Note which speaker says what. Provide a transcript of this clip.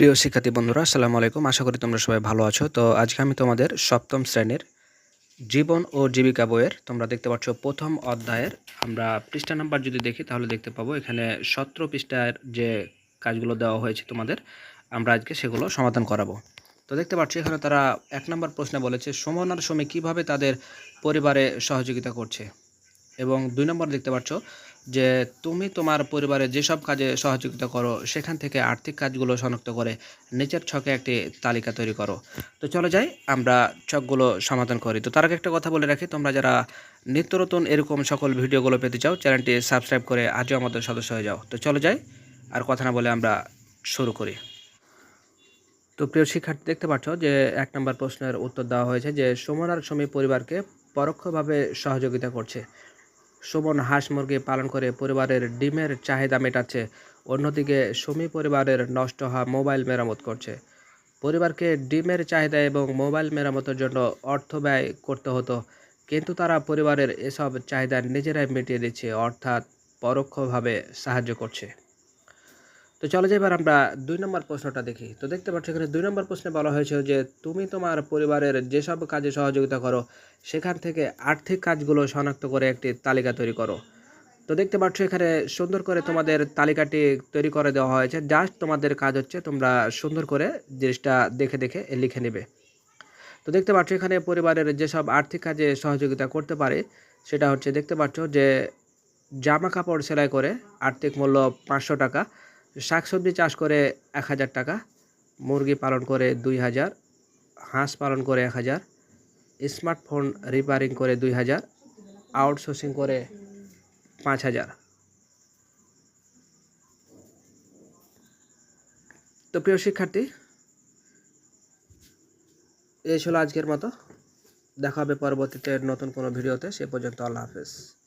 Speaker 1: প্রিয় শিক্ষার্থী বন্ধুরা, আসসালামু আলাইকুম। আশা করি তোমরা সবাই ভালো আছো। তো আজকে আমি তোমাদের সপ্তম শ্রেণির জীবন ও জীবিকা বইয়ের, তোমরা দেখতে পাচ্ছ প্রথম অধ্যায়ের, আমরা পৃষ্ঠা নাম্বার যদি দেখি তাহলে দেখতে পাবো, এখানে সতেরো পৃষ্ঠার যে কাজগুলো দেওয়া হয়েছে তোমাদের, আমরা আজকে সেগুলো সমাধান করাবো। তো দেখতে পাচ্ছ, এখানে তারা এক নম্বর প্রশ্নে বলেছে, সুমন আর সমী কীভাবে তাদের পরিবারে সহযোগিতা করছে? এবং দুই নম্বর দেখতে পাচ্ছ যে তুমি তোমার পরিবারে যেসব কাজে সহযোগিতা করো, সেখান থেকে আর্থিক কাজগুলো শনাক্ত করে নিচের ছকে একটি তালিকা তৈরি করো। তো চলে যাই, আমরা ছকগুলো সমাধান করি। তো তার আগে একটা কথা বলে রাখি, তোমরা যারা নিত্য নতুন এরকম সকল ভিডিওগুলো পেতে চাও, চ্যানেলটি সাবস্ক্রাইব করে আজও আমাদের সদস্য হয়ে যাও। তো চলে যাই, আর কথা না বলে আমরা শুরু করি। তো প্রিয় শিক্ষার্থী, দেখতে পাচ্ছ যে এক নম্বর প্রশ্নের উত্তর দেওয়া হয়েছে যে সুমন আর সমী পরিবারকে পরোক্ষভাবে সহযোগিতা করছে। সুমন হাঁস মুরগি পালন করে পরিবারের ডিমের চাহিদা মেটাচ্ছে। অন্যদিকে সুমি পরিবারের নষ্ট হওয়া মোবাইল মেরামত করছে। পরিবারকে ডিমের চাহিদা এবং মোবাইল মেরামতের জন্য অর্থ ব্যয় করতে হতো, কিন্তু তারা পরিবারের এসব চাহিদা নিজেরাই মিটিয়ে দিচ্ছে, অর্থাৎ পরোক্ষভাবে সাহায্য করছে। তো চলে যাই এবার আমরা দুই নম্বর প্রশ্নটা দেখি। তো দেখতে পাচ্ছ এখানে দুই নম্বর প্রশ্নে বলা হয়েছে যে, তুমি তোমার পরিবারের যেসব কাজে সহযোগিতা করো, সেখান থেকে আর্থিক কাজগুলো শনাক্ত করে একটি তালিকা তৈরি করো। তো দেখতে পাচ্ছ এখানে সুন্দর করে তোমাদের তালিকাটি তৈরি করে দেওয়া হয়েছে। জাস্ট তোমাদের কাজ হচ্ছে তোমরা সুন্দর করে জিনিসটা দেখে দেখে লিখে নেবে। তো দেখতে পাচ্ছ এখানে পরিবারের যেসব আর্থিক কাজে সহযোগিতা করতে পারে, সেটা হচ্ছে দেখতে পাচ্ছ যে জামা কাপড় সেলাই করে আর্থিক মূল্য পাঁচশো টাকা শাকসবজি চাষ করে এক হাজার টাকা, মুরগি পালন করে দুই হাজার, হাঁস পালন করে এক হাজার, স্মার্টফোন রিপেয়ারিং করে দুই হাজার, আউটসোর্সিং করে পাঁচ হাজার। তো প্রিয় শিক্ষার্থী, এই ছিল আজকের মতো। দেখা হবে পরবর্তীতে নতুন কোনো ভিডিওতে। সে পর্যন্ত আল্লাহ হাফেজ।